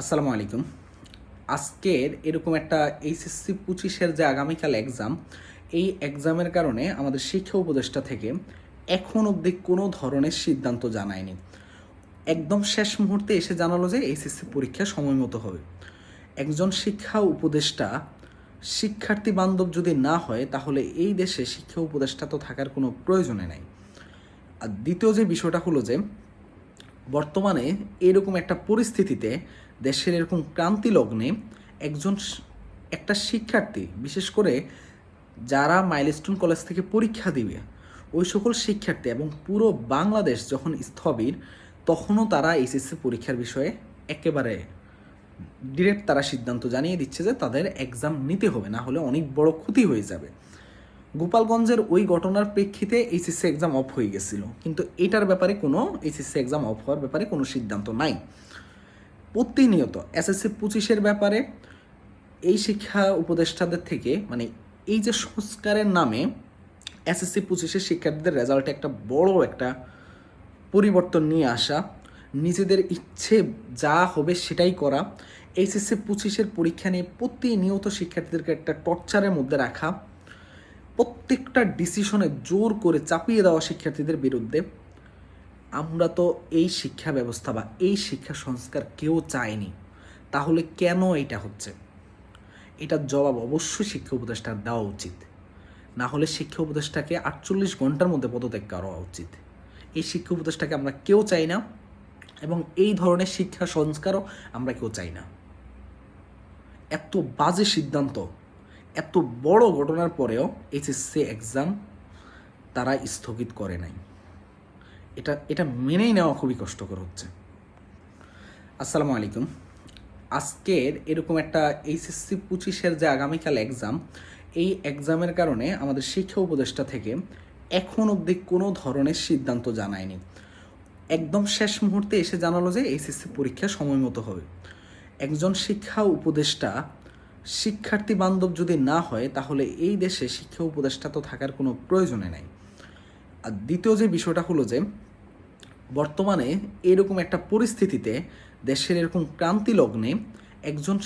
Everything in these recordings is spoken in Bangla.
আসসালামু আলাইকুম। আজকের এরকম একটা এইচএসসি পঁচিশের যে আগামীকাল এক্সাম এই এক্সামের কারণে আমাদের শিক্ষা উপদেষ্টা থেকে এখন অবধি কোনো ধরনের সিদ্ধান্ত জানায়নি। একদম শেষ মুহূর্তে এসে জানালো যে এইচএসসি পরীক্ষা সময় মতো হবে। একজন শিক্ষা উপদেষ্টা, শিক্ষার্থী বান্ধব যদি না হয়, তাহলে এই দেশে শিক্ষা উপদেষ্টা তো থাকার কোনো প্রয়োজনে নাই। আর দ্বিতীয় যে বিষয়টা হলো যে বর্তমানে এরকম একটা পরিস্থিতিতে দেশের এরকম ক্রান্তি লগ্নে একজন একটা শিক্ষার্থী, বিশেষ করে যারা মাইলস্টোন কলেজ থেকে পরীক্ষা দিবে, ওই সকল শিক্ষার্থী এবং পুরো বাংলাদেশ যখন স্থবির, তখনও তারা এইচএসসি পরীক্ষার বিষয়ে একেবারে ডিরেক্ট তারা সিদ্ধান্ত জানিয়ে দিচ্ছে যে তাদের এক্সাম নিতে হবে, না হলে অনেক বড় ক্ষতি হয়ে যাবে। গোপালগঞ্জের ওই ঘটনার প্রেক্ষিতে এইচএসসি এক্সাম অফ হয়ে গেছিল। কিন্তু এটার ব্যাপারে কোনো এইচএসসি এক্সাম অফ হওয়ার ব্যাপারে কোনো সিদ্ধান্ত নাই। প্রতিনিয়ত এসএসসি পঁচিশের ব্যাপারে এই শিক্ষা উপদেষ্টাদের থেকে মানে এই যে সংস্কারের নামে এসএসসি পঁচিশের শিক্ষার্থীদের রেজাল্টে একটা বড় একটা পরিবর্তন নিয়ে আসা, নিজেদের ইচ্ছে যা হবে সেটাই করা, এইচএসসি পঁচিশের পরীক্ষা নিয়ে প্রতিনিয়ত শিক্ষার্থীদেরকে একটা টর্চারের মধ্যে রাখা প্রত্যেকটা ডিসিশনে জোর করে চাপিয়ে দেওয়া শিক্ষার্থীদের বিরুদ্ধে আমরা তো এই শিক্ষা ব্যবস্থা বা এই শিক্ষা সংস্কার কেউ চায়নি। তাহলে কেন এটা হচ্ছে? এটার জবাব অবশ্যই শিক্ষা উপদেষ্টার দেওয়া উচিত। না হলে শিক্ষা উপদেষ্টাকে আটচল্লিশ ঘণ্টার মধ্যে পদত্যাগ করা উচিত। এই শিক্ষা উপদেষ্টাকে আমরা কেউ চাই না এবং এই ধরনের শিক্ষা সংস্কারও আমরা কেউ চাই না। এত বাজে সিদ্ধান্ত এত বড় ঘটনার পরেও এইচএসসি এক্সাম তারা স্থগিত করে নাই। এটা এটা মেনেই নেওয়া খুবই কষ্টকর হচ্ছে। আসসালামু আলাইকুম। আজকের এরকম একটা এইচএসসি পঁচিশের যে আগামীকাল এক্সাম এই এক্সামের কারণে আমাদের শিক্ষা উপদেষ্টা থেকে এখন অবধি কোনো ধরনের সিদ্ধান্ত জানায়নি। একদম শেষ মুহূর্তে এসে জানালো যে এইচএসসি পরীক্ষা সময় মতো হবে। একজন শিক্ষা উপদেষ্টা শিক্ষার্থী বান্ধব যদি না হয়, তাহলে এই দেশে শিক্ষা উপদেষ্টা তো থাকার কোনো প্রয়োজনে নাই। আর দ্বিতীয় যে বিষয়টা হলো যে, বর্তমানে এরকম একটা পরিস্থিতিতে দেশের এরকম ক্রান্তি লগ্নে একজন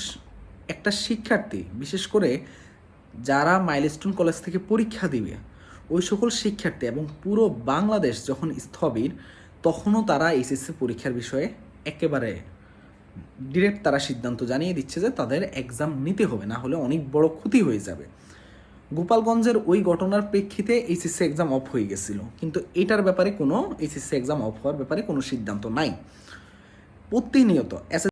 একটা শিক্ষার্থী, বিশেষ করে যারা মাইলস্টোন কলেজ থেকে পরীক্ষা দিবে, ওই সকল শিক্ষার্থী এবং পুরো বাংলাদেশ যখন স্থবির, তখনও তারা এইচএসসি পরীক্ষার বিষয়ে একেবারে ডিরেক্ট তারা সিদ্ধান্ত জানিয়ে দিচ্ছে যে তাদের এক্সাম নিতে হবে, না হলে অনেক বড় ক্ষতি হয়ে যাবে। গোপালগঞ্জের ওই ঘটনার প্রেক্ষিতে এইচএসসি এক্সাম অফ হয়ে গেছিল। কিন্তু এটার ব্যাপারে কোনো এইচএসসি এক্সাম অফ হওয়ার ব্যাপারে কোনো সিদ্ধান্ত নাই। প্রতিনিয়ত এস